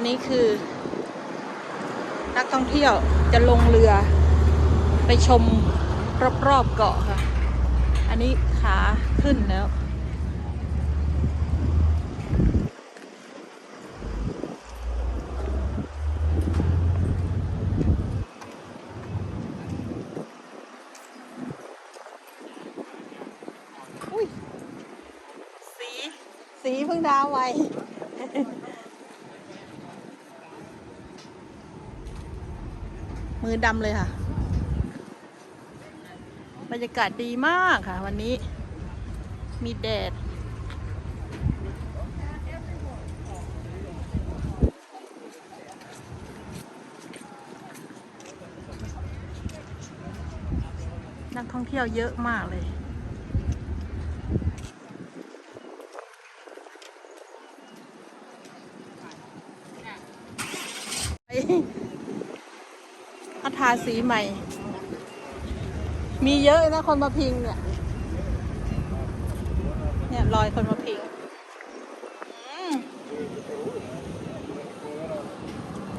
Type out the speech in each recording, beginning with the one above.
นนี้คือ นักท่องเที่ยวจะลงเรือ ไปชมรอบๆเกาะค่ะ อันนี้ขาขึ้นแล้วอุ้ยสีสีเพิ่งดาวไว มือดำเลยค่ะ บรรยากาศดีมากค่ะ วันนี้มีแดด นักท่องเที่ยวเยอะมากเลยพั ทาสีใหม่ มีเยอะนะคนมาพิงเนี่ย เนี่ยรอยคนมาพิง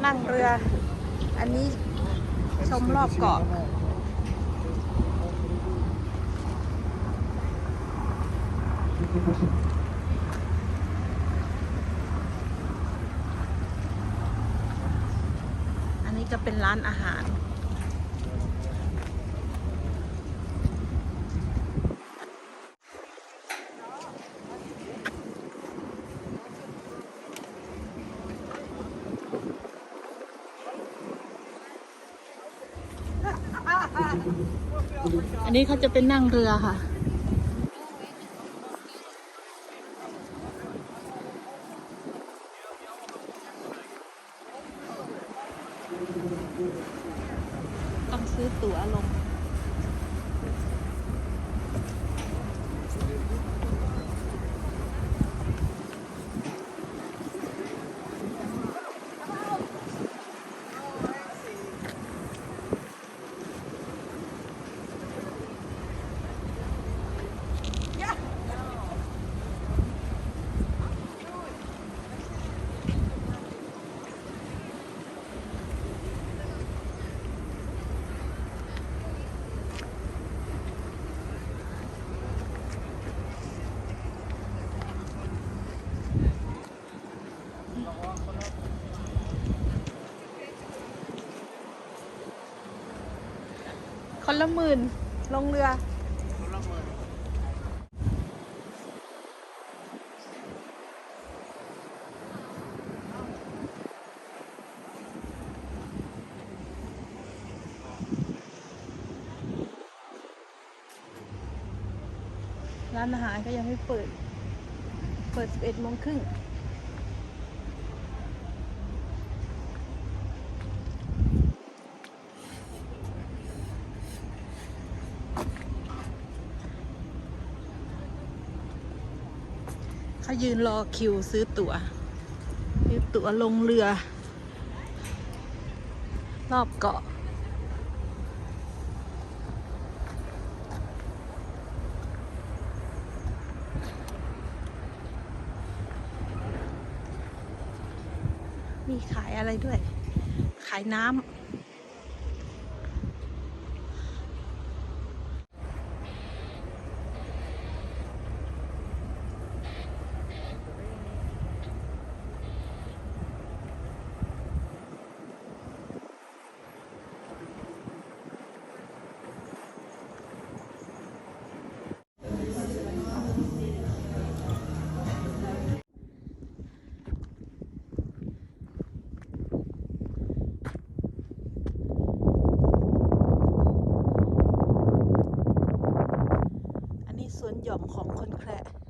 นั่งเรือ อันนี้ชมรอบเกาะอันนี้ก็เป็นร้านอาหาร อันนี้เขาจะเป็นนั่งเรือค่ะ ต้องซื้อตั๋วลง คนละหมื่นลงเรือ ร้านอาหารก็ยังไม่เปิด เปิด 11โมงครึ่ง เขายืนรอคิวซื้อตั๋วซื้อตั๋วลงเรือ รอบเกาะ มีขายอะไรด้วย ขายน้ำ หย่อมของคนแคระ